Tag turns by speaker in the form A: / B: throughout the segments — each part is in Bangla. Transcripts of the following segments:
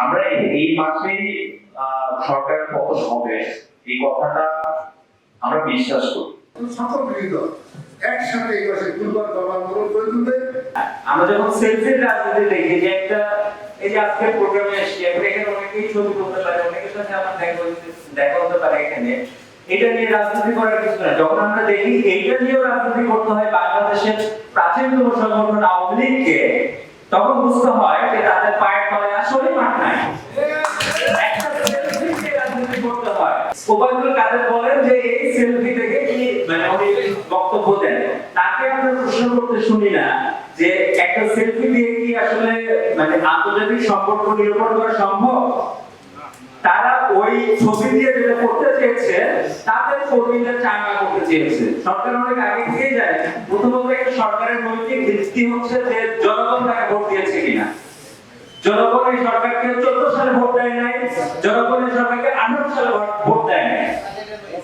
A: আমরা এই- আহ, সরকারের পতন হবে এই কথাটা আমরা বিশ্বাস করি।
B: সকল একসাথে এই মাসে দুর্বার গণ আন্দোলন করে তুলবে।
C: আমরা যখন সেলফির রাজনীতি দেখি যে একটা এই যে আজকে প্রোগ্রামে এসেছি এখন এখানে অনেকেই ছবি করতে পারে অনেকের সাথে আমার দেখা দেখা হতে পারে এখানে। এটা নিয়ে রাজনীতি করার কিছু না যখন আমরা দেখি এইটা নিয়েও রাজনীতি করতে হয় বাংলাদেশের প্রাচীনতম সংগঠন আওয়ামী লীগকে তখন বুঝতে হয় পায়ের তলায় আসলে মাঠ নাই। কাদের বলেন যে এই সেলফি থেকে কি মানে উনি বক্তব্য দেন? তাকে আমরা প্রশ্ন করতে শুনি না যে একটা সেলফি দিয়ে কি আসলে মানে আন্তর্জাতিক সম্পর্ক নিরূপণ করা সম্ভব? তারা ওই ছবি দিয়ে যেটা করতে চেয়েছে, তাদের কর্মীদের চাঙ্গা করতে চেয়েছে। সরকার অনেক আগে থেকেই জানে। প্রথমত একটা সরকারের নৈতিক ভিত্তি হচ্ছে যে জনগণ তাকে ভোট দিয়েছে কিনা জনগণ এই সরকারকে চোদ্দ সালে ভোট দেয় নাই জনগণ এই সরকারকে আঠারো সালে ভোট- দেয় নাই।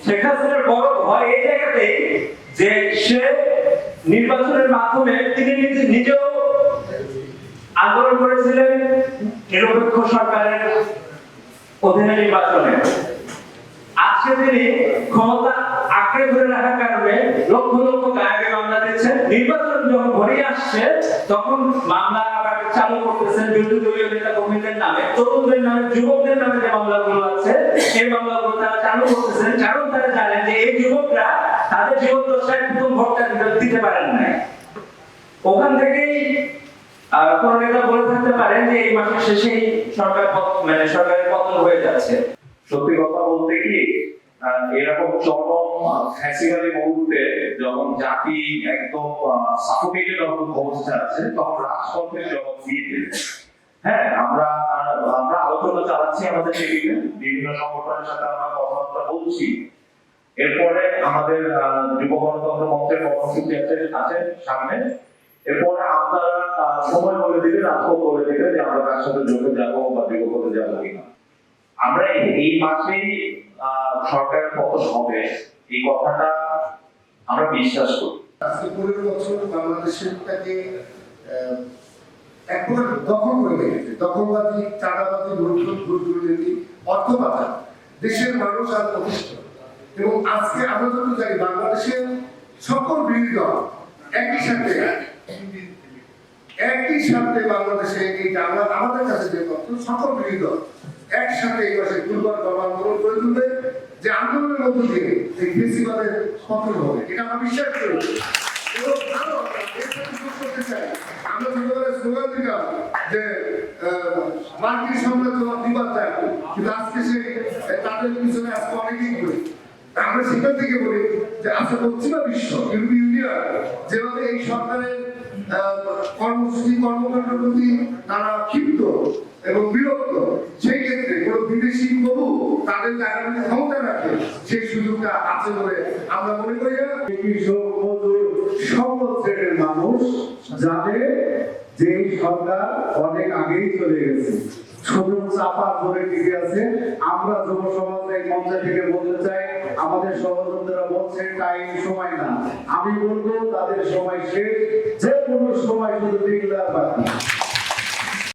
C: শেখ হাসিনার বড় ভয় এই জায়গাতেই যে সে নির্বাচনের মাধ্যমে তিনি নিজে- নিজেও আন্দোলন করেছিলেন নিরপেক্ষ সরকারের অধীনে নির্বাচনে। আজকে তিনি ক্ষমতা আঁকড়ে ধরে রাখার কারণে লক্ষ লক্ষ গায়কে মামলা দিচ্ছেন নির্বাচন যখন ঘনিয়ে আসছে, তখন মামলা আবার চালু করতেছেন বিরোধী দলীয় নেতা কর্মীদের নামে, তরুণদের নামে, যুবকদের নামে যে মামলাগুলো আছে এই মামলাগুলো তারা চালু করতেছেন, কারণ তারা জানেন যে এই যুবকরা তাদের জীবন দশায় প্রথম ভোটটা দিতে- পারেন নাই। ওখান থেকেই কোন নেতা বলে থাকতে পারেন যে এই মাসের শেষেই সরকার মানে সরকারের পতন হয়ে যাচ্ছে।
A: সত্যি কথা বলতে কি এরকম চরম ফ্যাসিবাদী মুহূর্তে যখন জাতি একদম সাফোকেটেড অবস্থা আছে, তখন রাজপথের যখন ফিরে হ্যাঁ আমরা আমরা আলোচনা চালাচ্ছি আমাদের টেবিলে, বিভিন্ন সংগঠনের সাথে আমরা কথাবার্তা বলছি। এরপরে আমাদের যুব গণতন্ত্র মঞ্চের কর্মসূচি আছে আছে সামনে। এরপরে আপনারা সময় বলে দিবেন রাতও বলে দিবেন যে আমরা তার সাথে যোগে যাব বা বিগত যাব কিনা। আমরা এই- মাসেই সরকারের পতন হবে, এই কথাটা আমরা বিশ্বাস করি।
B: পনেরো বছর বাংলাদেশেরটাকে একবার দখল করে রেখেছে। দখলবাদী চাঁদাবাদী দুর্নীতি অর্থ পাচার দেশের মানুষ আর প্রতিষ্ঠ এবং আজকে আমরা যত জানি, বাংলাদেশের সকল বিরোধী দল একই সাথে একই সাথে বাংলাদেশে এই আমাদের কাছে যে সকল বিরোধী দল একসাথে এই মাসে দুর্বার গণ আন্দোলনের মধ্য দিয়ে এই ফেসিবাদের পতন হবে। এটা আমরা বিশ্বাস করি। সেখান থেকে বলি যে বিশ্ব যেভাবে এই সরকারের কর্মসূচি, কর্মকাণ্ডের প্রতি তারা ক্ষিপ্ত এবং বিরক্ত, সেই বিদেশি প্রভু তাদের ক্ষমতা রাখে। সেই সুযোগটা আছে বলে আমরা মনে করি
D: থেকে বলতে চাই, আমাদের সহযোগীরা বলছে টাইম সময় না। আমি বলব, তাদের সময় শেষ। যে কোনো সময় শুধু বাকি